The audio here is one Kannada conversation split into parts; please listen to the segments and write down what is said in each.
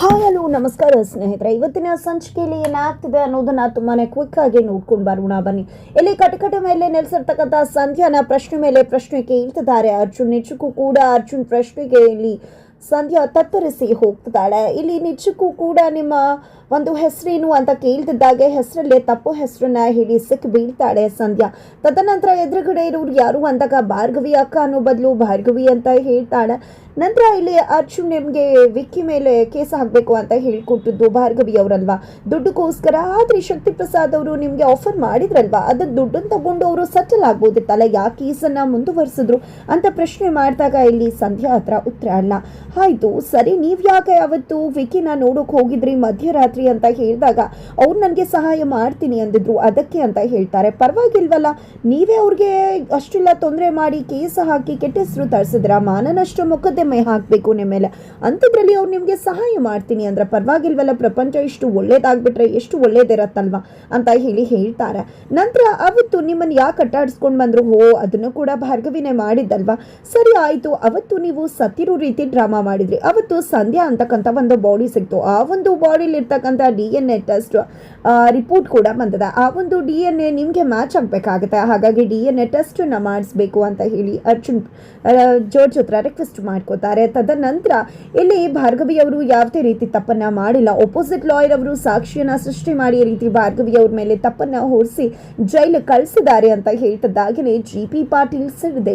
ಹಾಯ್, ಹಲೋ, ನಮಸ್ಕಾರ ಸ್ನೇಹಿತರೆ. ಇವತ್ತಿನ ಸಂಚಿಕೆಯಲ್ಲಿ ಏನಾಗ್ತಿದೆ ಅನ್ನೋದನ್ನ ತುಂಬಾನೇ ಕ್ವಿಕ್ ಆಗಿ ನೋಡ್ಕೊಂಡು ಬರೋಣ. ಬನ್ನಿ. ಇಲ್ಲಿ ಕಟಕಟ ಮೇಲೆ ನೆಲೆಸಿರ್ತಕ್ಕಂಥ ಸಂಧ್ಯಾನ ಪ್ರಶ್ನೆ ಮೇಲೆ ಪ್ರಶ್ನೆ ಕೇಳ್ತಿದ್ದಾರೆ ಅರ್ಜುನ್ ನಿಜಕ್ಕೂ ಕೂಡ ಅರ್ಜುನ್ ಪ್ರಶ್ನೆಗೆ ಇಲ್ಲಿ ಸಂಧ್ಯಾ ತತ್ತರಿಸಿ ಹೋಗ್ತಿದ್ದಾಳೆ. ಇಲ್ಲಿ ನಿಜಕ್ಕೂ ಕೂಡ ನಿಮ್ಮ ಒಂದು ಹೆಸರೇನು ಅಂತ ಕೇಳ್ತಿದ್ದಾಗೆ ಹೆಸರಲ್ಲೇ ತಪ್ಪು ಹೆಸರನ್ನ ಹೇಳಿ ಸಿಕ್ ಬೀಳ್ತಾಳೆ ಸಂಧ್ಯಾ. ತದನಂತರ ಎದುರುಗಡೆ ಇರೋರು ಯಾರು ಅಂದಾಗ ಭಾರ್ಗವಿ ಅಕ್ಕ ಅನ್ನೋ ಬದಲು ಭಾರ್ಗವಿ ಅಂತ ಹೇಳ್ತಾಳೆ. ನಂತರ ಇಲ್ಲಿ ಅರ್ಜುನ್ ನಿಮಗೆ ವಿಕ್ಕಿ ಮೇಲೆ ಕೇಸ್ ಹಾಕಬೇಕು ಅಂತ ಹೇಳ್ಕೊಟ್ಟಿದ್ದು ಭಾರ್ಗವಿ ಅವರಲ್ವಾ? ದುಡ್ಡುಗೋಸ್ಕರ ಆದ್ರೆ ಶಕ್ತಿ ಪ್ರಸಾದ್ ಅವರು ನಿಮಗೆ ಆಫರ್ ಮಾಡಿದ್ರಲ್ವಾ? ಅದು ದುಡ್ಡನ್ನು ತಗೊಂಡು ಅವರು ಸೆಟಲ್ ಆಗ್ಬೋದಿತ್ತಲ್ಲ, ಯಾಕೆ ಕೇಸನ್ನ ಮುಂದುವರಿಸಿದ್ರು ಅಂತ ಪ್ರಶ್ನೆ ಮಾಡಿದಾಗ ಇಲ್ಲಿ ಸಂಧ್ಯಾ ಹತ್ರ ಉತ್ತರ ಅಲ್ಲ. ಆಯಿತು, ಸರಿ ನೀವು ಯಾಕೆ ಅವತ್ತು ವಿಕ್ಕಿನ ನೋಡೋಕೆ ಹೋಗಿದ್ರಿ ಮಧ್ಯರಾತ್ರಿ? ಅಂತ ಹೇಳಿದಾಗ, ಅವ್ರು ನನಗೆ ಸಹಾಯ ಮಾಡ್ತೀನಿ ಅಂದಿದ್ರು. ಅದಕ್ಕೆ ಅಂತ ಹೇಳ್ತಾರೆ. ಪರವಾಗಿಲ್ವಲ್ಲ, ನೀವೇ ಅವ್ರಿಗೆ ಅಷ್ಟೆಲ್ಲ ತೊಂದರೆ ಮಾಡಿ ಕೇಸ್ ಹಾಕಿ ಕೆಟ್ಟ ಹೆಸರು ತರಿಸಿದ್ರ, ಮಾನನಷ್ಟು ಮೊಕದ್ದಮೆ ಹಾಕಬೇಕು ನಿಮ್ಮ ಮೇಲೆ. ಅಂಥದ್ರಲ್ಲಿ ಅವ್ರು ನಿಮಗೆ ಸಹಾಯ ಮಾಡ್ತೀನಿ ಅಂದ್ರೆ ಪರವಾಗಿಲ್ವಲ್ಲ, ಪ್ರಪಂಚ ಇಷ್ಟು ಒಳ್ಳೇದಾಗ್ಬಿಟ್ರೆ ಎಷ್ಟು ಒಳ್ಳೇದಿರತ್ತಲ್ವ ಅಂತ ಹೇಳಿ ಹೇಳ್ತಾರೆ. ನಂತರ ಅವತ್ತು ನಿಮ್ಮನ್ನು ಯಾಕೆ ಅಟ್ಟಾಡಿಸ್ಕೊಂಡು ಬಂದ್ರು? ಹೋ, ಅದನ್ನು ಕೂಡ ಭಾರ್ಗವಿನೇ ಮಾಡಿದ್ದಲ್ವಾ? ಸರಿ ಆಯಿತು, ಅವತ್ತು ನೀವು ಸತ್ತಿರೋ ರೀತಿ ಡ್ರಾಮಾ ಮಾಡಿದ್ರಿ. ಅವತ್ತು ಸಂಧ್ಯಾ ಅಂತಕ್ಕಂಥ ಒಂದು ಬಾಡಿ ಸಿಕ್ತು. ಆ ಒಂದು ಬಾಡಿಲಿ ಇರ್ತಕ್ಕಂಥ D N A test report ಕೂಡ ಬಂದದ. ಆ ಒಂದು ಡಿ ಎನ್ ಎ ನಿಮಗೆ ಮ್ಯಾಚ್ ಆಗಬೇಕಾಗುತ್ತೆ. ಹಾಗಾಗಿ ಡಿ ಎನ್ ಎ ಟೆಸ್ಟನ್ನು ಮಾಡಿಸ್ಬೇಕು ಅಂತ ಹೇಳಿ ಅರ್ಜುನ್ ಜೋರ್ಜ್ ಹತ್ರ ರಿಕ್ವೆಸ್ಟ್ ಮಾಡ್ಕೋತಾರೆ. ತದನಂತರ ಇಲ್ಲಿ ಭಾರ್ಗವಿ ಅವರು ಯಾವುದೇ ರೀತಿ ತಪ್ಪನ್ನ ಮಾಡಿಲ್ಲ. ಒಪೋಸಿಟ್ ಲಾಯರ್ ಅವರು ಸಾಕ್ಷಿಯನ್ನ ಸೃಷ್ಟಿ ಮಾಡಿ ರೀತಿ ಭಾರ್ಗವಿ ಅವ್ರ ಮೇಲೆ ತಪ್ಪನ್ನ ಹೊರಿಸಿ ಜೈಲು ಕಳಿಸಿದ್ದಾರೆ ಅಂತ ಹೇಳ್ತಿದ್ದಾಗಲೇ ಜಿ ಪಿ ಪಾಟೀಲ್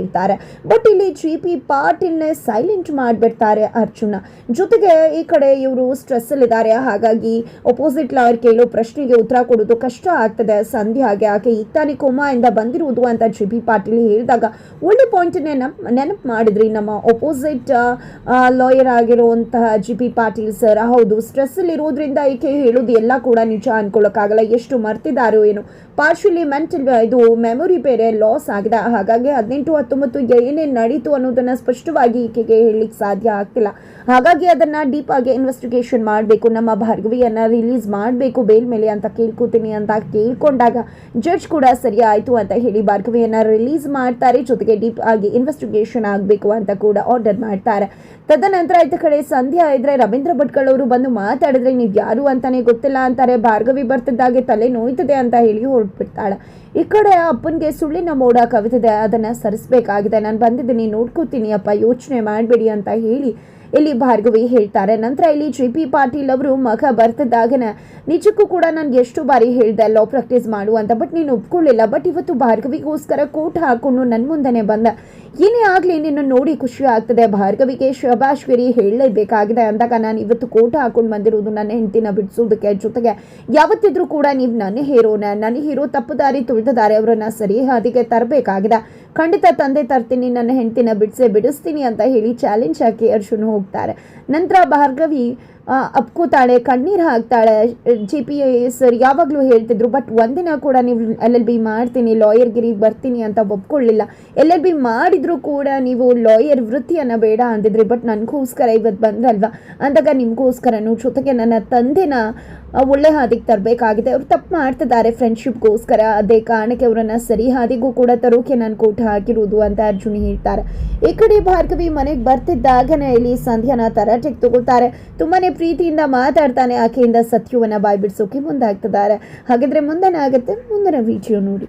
ಇದ್ದಾರೆ. ಬಟ್ ಇಲ್ಲಿ ಜಿ ಪಿ ಪಾಟೀಲ್ನ ಸೈಲೆಂಟ್ ಮಾಡಿಬಿಡ್ತಾರೆ ಅರ್ಜುನ. ಜೊತೆಗೆ ಈ ಕಡೆ ಇವರು ಸ್ಟ್ರೆಸ್ಸಲ್ಲಿದ್ದಾರೆ ಹಾಗಾಗಿ ಒಪೋಸಿಟ್ ಲಾಯರ್ ಕೇಳೋ ಪ್ರಶ್ನೆಗೆ ಉತ್ತರ ಕೊಡೋದು ಕಷ್ಟ ಆಗ್ತದೆ. ಸಂಧ್ಯಾಗೆ ಆಕೆ ಈಗ ತಾನೇ ಕೋಮಾಯಿಂದ ಬಂದಿರುವುದು ಅಂತ ಜಿ ಬಿ ಪಾಟೀಲ್ ಹೇಳಿದಾಗ, ಒಳ್ಳೆ ಪಾಯಿಂಟ್ ನೆನಪ್ ನೆನಪು ಮಾಡಿದ್ರಿ. ನಮ್ಮ ಅಪೋಸಿಟ್ ಲಾಯರ್ ಆಗಿರುವಂತಹ ಜಿ ಪಿ ಪಾಟೀಲ್ ಸರ್ ಹೌದು ಸ್ಟ್ರೆಸ್ ಅಲ್ಲಿ ಇರೋದ್ರಿಂದ ಈಕೆ ಹೇಳೋದು ಎಲ್ಲ ಕೂಡ ನಿಜ ಅನ್ಕೊಳ್ಳೋಕ್ಕಾಗಲ್ಲ ಎಷ್ಟು ಮರ್ತಿದಾರೋ ಏನು. ಪಾರ್ಶಲಿ ಮೆಂಟಲ್ ಇದು ಮೆಮೊರಿ ಬೇರೆ ಲಾಸ್ ಆಗಿದೆ. ಹಾಗಾಗಿ ಹದಿನೆಂಟು, ಹತ್ತೊಂಬತ್ತು ಏನೇನು ನಡೀತು ಅನ್ನೋದನ್ನ ಸ್ಪಷ್ಟವಾಗಿ ಈಕೆಗೆ ಹೇಳಲಿಕ್ಕೆ ಸಾಧ್ಯ ಆಗ್ತಿಲ್ಲ. ಹಾಗಾಗಿ ಅದನ್ನ ಡೀಪ್ ಆಗಿ ಇನ್ವೆಸ್ಟಿಗೇಷನ್ ಮಾಡಬೇಕು ನಮ್ಮ ಭಾರ್ಗವಿಯನ್ನ ರಿಲೀಸ್ ಮಾಡಬೇಕು, ಬೇಲ್ ಮೇಲೆ ಅಂತ ಕೇಳ್ಕೊತೀನಿ ಅಂತ ಕೇಳ್ಕೊಂಡಾಗ ಜಡ್ಜ್ ಕೂಡ ಸರಿ ಆಯಿತು ಅಂತ ಹೇಳಿ ಭಾರ್ಗವಿಯನ್ನು ರಿಲೀಸ್ ಮಾಡ್ತಾರೆ. ಜೊತೆಗೆ ಡೀಪ್ ಆಗಿ ಇನ್ವೆಸ್ಟಿಗೇಷನ್ ಆಗಬೇಕು ಅಂತ ಕೂಡ ಆರ್ಡರ್ ಮಾಡ್ತಾರೆ. ತದನಂತರ ಆಯ್ತು ಕಡೆ ಸಂಧ್ಯಾ ಇದ್ರೆ ರವೀಂದ್ರ ಭಟ್ಕಳ್ ಅವರು ಬಂದು ಮಾತಾಡಿದ್ರೆ ನೀವು ಯಾರು ಅಂತಾನೆ ಗೊತ್ತಿಲ್ಲ ಅಂತಾರೆ. ಭಾರ್ಗವಿ ಬರ್ತಿದ್ದಾಗೆ ತಲೆ ನೋಯ್ತದೆ ಅಂತ ಹೇಳಿ ಹೊರಟ್ಬಿಡ್ತಾಳೆ. ಈ ಕಡೆ ಅಪ್ಪನಿಗೆ ಸುಳ್ಳಿನ ಮೋಡ ಕವಿತಿದೆ ಅದನ್ನ ಸರಿಸಬೇಕಾಗಿದೆ. ನಾನು ಬಂದಿದ್ದೀನಿ, ನೋಡ್ಕೋತೀನಿ, ಅಪ್ಪ ಯೋಚನೆ ಮಾಡಬೇಡಿ ಅಂತ ಹೇಳಿ ಇಲ್ಲಿ ಭಾರ್ಗವಿ ಹೇಳ್ತಾರೆ. ನಂತರ ಇಲ್ಲಿ ಜಿ ಪಿ ಪಾಟೀಲ್ ಅವರು ಮಗ ಬರ್ತದಾಗನ ನಿಜಕ್ಕೂ ಕೂಡ ನಾನು ಎಷ್ಟು ಬಾರಿ ಹೇಳ್ದೆ ಲಾ ಪ್ರಾಕ್ಟೀಸ್ ಮಾಡು ಅಂತ ಬಟ್ ನೀನು ಒಪ್ಕೊಳ್ಳಿಲ್ಲ. ಬಟ್ ಇವತ್ತು ಭಾರ್ಗವಿಗೋಸ್ಕರ ಕೋಟ್ ಹಾಕೊಂಡು ನನ್ನ ಮುಂದೆನೆ ಬಂದ. ಏನೇ ಆಗಲಿ ನಿನ್ನ ನೋಡಿ ಖುಷಿ ಆಗ್ತದೆ. ಭಾರ್ಗವಿಗೆ ಶಬಾಶ್ವರಿ ಹೇಳಲೇಬೇಕಾಗಿದೆ ಅಂದಾಗ ನಾನು ಇವತ್ತು ಕೋಟ ಹಾಕೊಂಡು ಬಂದಿರೋದು ನನ್ನ ಹೆಂಡತಿನ ಬಿಡಿಸೋದಕ್ಕೆ ಜೊತೆಗೆ ಯಾವತ್ತಿದ್ರೂ ಕೂಡ ನೀವು ನನ್ನ ಹೀರೋನ ನನ್ನ ಹೀರೋ ತಪ್ಪು ದಾರಿ ತುಳಿದಿದ್ದಾರೆ ಅವರನ್ನ ಸರಿ ಹಾದಿಗೆ ತರಬೇಕಾಗಿದೆ. ಖಂಡಿತ ತಂದೆ ತರ್ತೀನಿ, ನನ್ನ ಹೆಂಡತಿನ ಬಿಡಿಸೇ ಬಿಡಿಸ್ತೀನಿ ಅಂತ ಹೇಳಿ ಚಾಲೆಂಜ್ ಹಾಕಿ ಅರ್ಶುನು ಹೋಗ್ತಾರೆ. ನಂತರ ಭಾರ್ಗವಿ ಅಪ್ಕೋತಾಳೆ, ಕಣ್ಣೀರು ಹಾಕ್ತಾಳೆ. ಜಿ ಪಿ ಸರ್ ಯಾವಾಗಲೂ ಹೇಳ್ತಿದ್ರು, ಬಟ್ ಒಂದಿನ ಕೂಡ ನೀವು ಎಲ್ ಎಲ್ ಬಿ ಮಾಡ್ತೀನಿ ಲಾಯರ್ಗಿರಿಗೆ ಬರ್ತೀನಿ ಅಂತ ಒಪ್ಕೊಳ್ಳಿಲ್ಲ. ಎಲ್ ಎಲ್ ಬಿ ಮಾಡಿದರೂ ಕೂಡ ನೀವು ಲಾಯರ್ ವೃತ್ತಿಯನ್ನು ಬೇಡ ಅಂದಿದ್ರಿ, ಬಟ್ ನನಗೋಸ್ಕರ ಇವತ್ತು ಬಂದ್ರಲ್ವಾ ಅಂದಾಗ ನಿಮಗೋಸ್ಕರನು ಜೊತೆಗೆ ನನ್ನ ತಂದೆನ ಒಳ್ಳೆ ಹಾದಿಗೆ ತರಬೇಕಾಗಿದೆ. ಅವ್ರು ತಪ್ಪು ಮಾಡ್ತಿದ್ದಾರೆ ಫ್ರೆಂಡ್ಶಿಪ್ಗೋಸ್ಕರ ಅದೇ ಕಾರಣಕ್ಕೆ ಅವರನ್ನು ಸರಿ ಹಾದಿಗೂ ಕೂಡ ತರೋಕೆ ನಾನು ಕೋಟ್ ಹಾಕಿರೋದು ಅಂತ ಅರ್ಜುನ್ ಹೇಳ್ತಾರೆ. ಈ ಕಡೆ ಭಾರ್ಗವಿ ಮನೆಗೆ ಬರ್ತಿದ್ದಾಗನೇ ಇಲ್ಲಿ ಸಂಧ್ಯಾನ ತರಾಟೆಗೆ ತಗೊಳ್ತಾರೆ ತುಂಬಾನೇ ಪ್ರೀತಿಯಿಂದ ಮಾತಾಡ್ತಾನೆ ಆಕೆಯಿಂದ ಸತ್ಯವನ್ನ ಬಾಯ್ಬಿಡ್ಸೋಕೆ ಮುಂದಾಗ್ತಿದ್ದಾರೆ. ಹಾಗಿದ್ರೆ ಮುಂದೇನಾಗುತ್ತೆ? ಮುಂದಿನ ವಿಡಿಯೋ ನೋಡಿ.